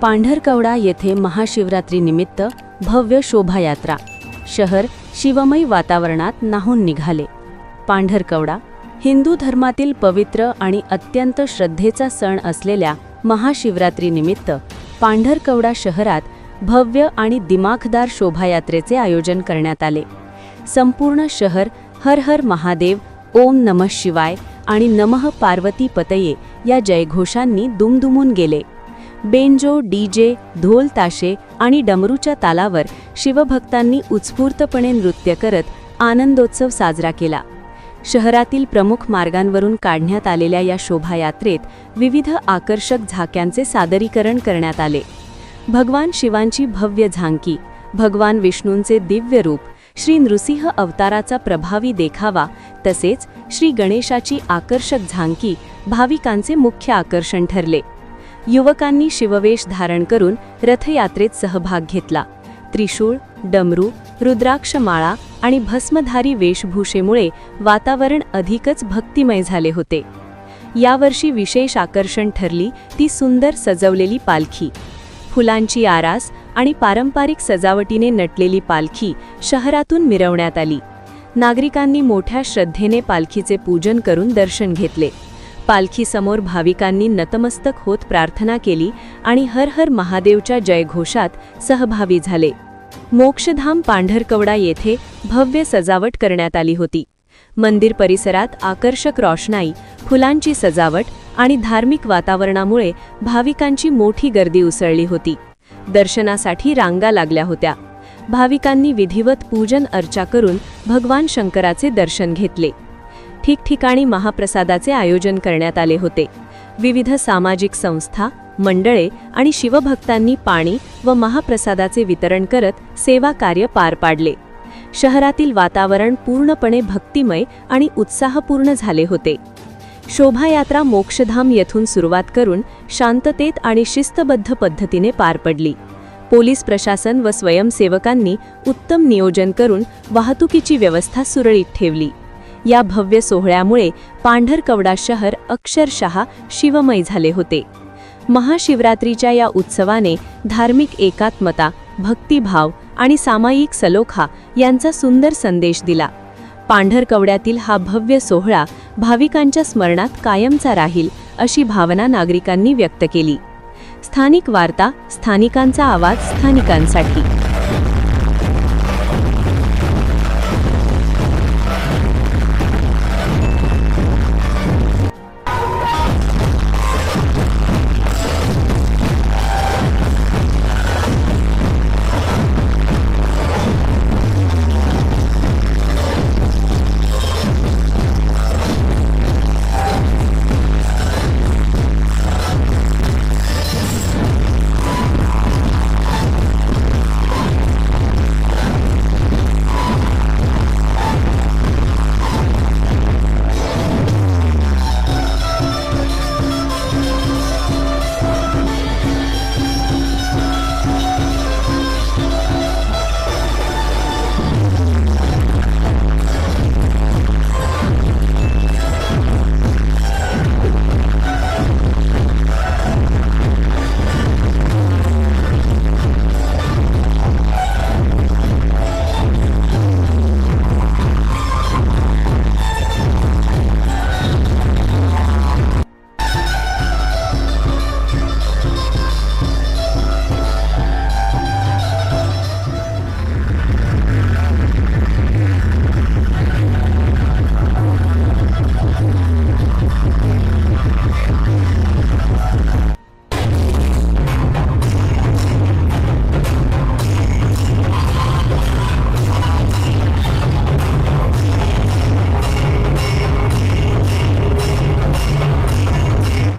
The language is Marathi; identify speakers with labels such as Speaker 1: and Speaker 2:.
Speaker 1: पांढरकवडा येथे महाशिवरात्रीनिमित्त भव्य शोभायात्रा. शहर शिवमयी वातावरणात नाहून निघाले. पांढरकवडा हिंदू धर्मातील पवित्र आणि अत्यंत श्रद्धेचा सण असलेल्या महाशिवरात्रीनिमित्त पांढरकवडा शहरात भव्य आणि दिमाखदार शोभायात्रेचे आयोजन करण्यात आले. संपूर्ण शहर हर हर महादेव ओम नमः शिवाय आणि नमः पार्वती पतये या जयघोषांनी दुमदुमून गेले. बेंजो डीजे ढोल ताशे आणि डमरूच्या तालावर शिवभक्तांनी उत्स्फूर्तपणे नृत्य करत आनंदोत्सव साजरा केला. शहरातील प्रमुख मार्गांवरून काढण्यात आलेल्या या शोभायात्रेत विविध आकर्षक झाक्यांचे सादरीकरण करण्यात आले. भगवान शिवांची भव्य झांकी भगवान विष्णूंचे दिव्य रूप श्री नृसिंह अवताराचा प्रभावी देखावा तसेच श्री गणेशाची आकर्षक झांकी भाविकांचे मुख्य आकर्षण ठरले. युवकांनी शिववेश धारण करून रथयात्रेत सहभाग घेतला. त्रिशूळ डमरू रुद्राक्षमाळा आणि भस्मधारी वेशभूषेमुळे वातावरण अधिकच भक्तिमय झाले होते. यावर्षी विशेष आकर्षण ठरली ती सुंदर सजवलेली पालखी. फुलांची आरास आणि पारंपरिक सजावटीने नटलेली पालखी शहरातून मिरवण्यात आली. नागरिकांनी मोठ्या श्रद्धेने पालखीचे पूजन करून दर्शन घेतले. पालखीसमोर भाविकांनी नतमस्तक होत प्रार्थना केली आणि हर हर महादेवच्या जयघोषात सहभागी झाले. मोक्षधाम पांढरकवडा येथे भव्य सजावट करण्यात आली होती. मंदिर परिसरात आकर्षक रोषणाई फुलांची सजावट आणि धार्मिक वातावरणामुळे भाविकांची मोठी गर्दी उसळली होती. दर्शनासाठी रांगा लागल्या होत्या. भाविकांनी विधिवत पूजन अर्चा करून भगवान शंकराचे दर्शन घेतले. ठिकठिकाणी महाप्रसादाचे आयोजन करण्यात आले होते. विविध सामाजिक संस्था मंडळे आणि शिवभक्तांनी पाणी व महाप्रसादाचे वितरण करत सेवा कार्य पार पाडले. शहरातील वातावरण पूर्णपणे भक्तिमय आणि उत्साहपूर्ण झाले होते. शोभायात्रा मोक्षधाम येथून सुरुवात करून शांततेत आणि शिस्तबद्ध पद्धतीने पार पडली. पोलीस प्रशासन व स्वयंसेवकांनी उत्तम नियोजन करून वाहतुकीची व्यवस्था सुरळीत ठेवली. या भव्य सोहळ्यामुळे पांढरकवडा शहर अक्षरशः शिवमय झाले होते. महाशिवरात्रीच्या या उत्सवाने धार्मिक एकात्मता भक्तिभाव आणि सामायिक सलोखा यांचा सुंदर संदेश दिला. पांढरकवड्यातील हा भव्य सोहळा भाविकांच्या स्मरणात कायमचा राहील अशी भावना नागरिकांनी व्यक्त केली. स्थानिक वार्ता स्थानिकांचा आवाज स्थानिकांसाठी.